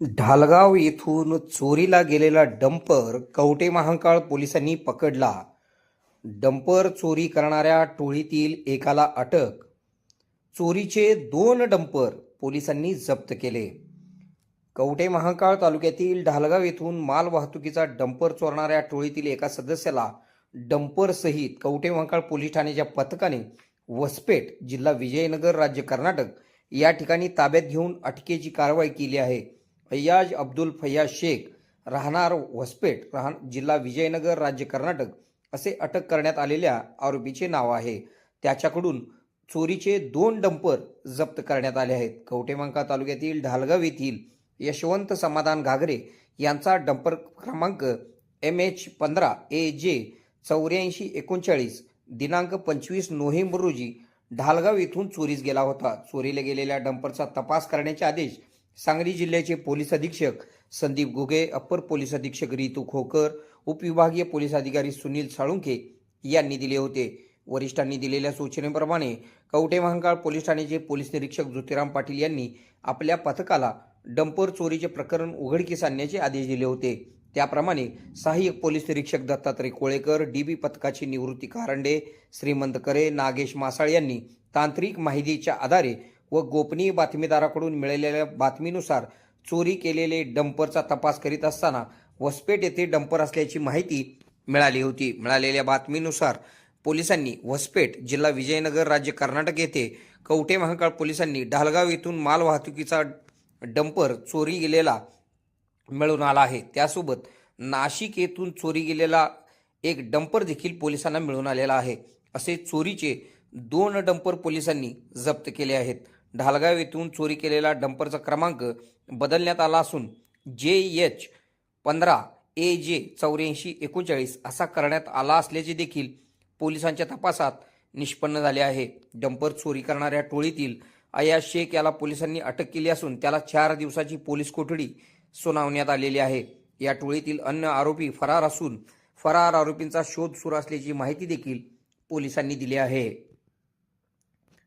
ढालगाव येथून चोरीला गेलेला डंपर कवटे महांकाळ पोलिसांनी पकडला. डंपर चोरी करणाऱ्या टोळीतील एकाला अटक. चोरीचे दोन डंपर पोलिसांनी जप्त केले. कवटे महांकाळ तालुक्यातील ढालगाव येथून माल वाहतुकीचा डंपर चोरणाऱ्या टोळीतील एका सदस्याला डंपरसहित कवटे महांकाळ पोलीस ठाण्याच्या पथकाने वसपेट जिल्हा विजयनगर राज्य कर्नाटक या ठिकाणी ताब्यात घेऊन अटकेची कारवाई केली आहे. फैयाज अब्दुल फैयाज शेख राहणार वसपेट राहण जिल्हा विजयनगर राज्य कर्नाटक असे अटक करण्यात आलेल्या आरोपीचे नाव आहे. त्याच्याकडून चोरीचे दोन डंपर जप्त करण्यात आले आहेत. कवटेमांका तालुक्यातील ढालगाव येथील यशवंत समाधान घागरे यांचा डंपर क्रमांक एम एच पंधरा ए जे चौऱ्याऐंशी एकोणचाळीस दिनांक पंचवीस नोव्हेंबर रोजी ढालगाव येथून चोरीस गेला होता. चोरीला गेलेल्या डंपरचा तपास करण्याचे आदेश सांगली जिल्ह्याचे पोलीस अधीक्षक संदीप गुगे अप्पर पोलीस अधीक्षक रितू खोकर उपविभागीय पोलीस अधिकारी सुनील साळुंखे यांनी दिले होते. वरिष्ठांनी दिलेल्या सूचनेप्रमाणे कवटे महांकाळ पोलीस ठाण्याचे पोलीस निरीक्षक ज्योतिराम पाटील यांनी आपल्या पथकाला डंपर चोरीचे प्रकरण उघडकीस आणण्याचे आदेश दिले होते. त्याप्रमाणे सहाय्यक पोलीस निरीक्षक दत्तात्रय कोळेकर डीबी पथकाची निवृत्ती कारंडे श्रीमंत करे नागेश मासाळ यांनी तांत्रिक माहितीच्या आधारे व गोपनीय बातमीदाराकडून मिळालेल्या बातमीनुसार चोरी केलेले डंपरचा तपास करीत असताना वसपेट येथे डंपर असल्याची माहिती मिळाली होती. मिळालेल्या बातमीनुसार पोलिसांनी वसपेट जिल्हा विजयनगर राज्य कर्नाटक येथे कवठे महाकाळ पोलिसांनी ढालगाव येथून माल वाहतुकीचा डंपर चोरी गेलेला मिळून आला आहे. त्यासोबत नाशिक येथून चोरी गेलेला एक डंपर देखील पोलिसांना मिळून आलेला आहे. असे चोरीचे दोन डंपर पोलिसांनी जप्त केले आहेत. ढालगाव येथून चोरी केलेला डंपरचा क्रमांक बदलण्यात आला असून जे एच पंधरा ए जे चौऱ्याऐंशी एकोणचाळीस असा करण्यात आला असल्याचे देखील पोलिसांच्या तपासात निष्पन्न झाले आहे. डंपर चोरी करणाऱ्या टोळीतील अयाज शेख याला पोलिसांनी अटक केली असून त्याला चार दिवसाची पोलीस कोठडी सुनावण्यात आलेली आहे. या टोळीतील अन्य आरोपी फरार असून फरार आरोपींचा शोध सुरू असल्याची माहिती देखील पोलिसांनी दिली आहे.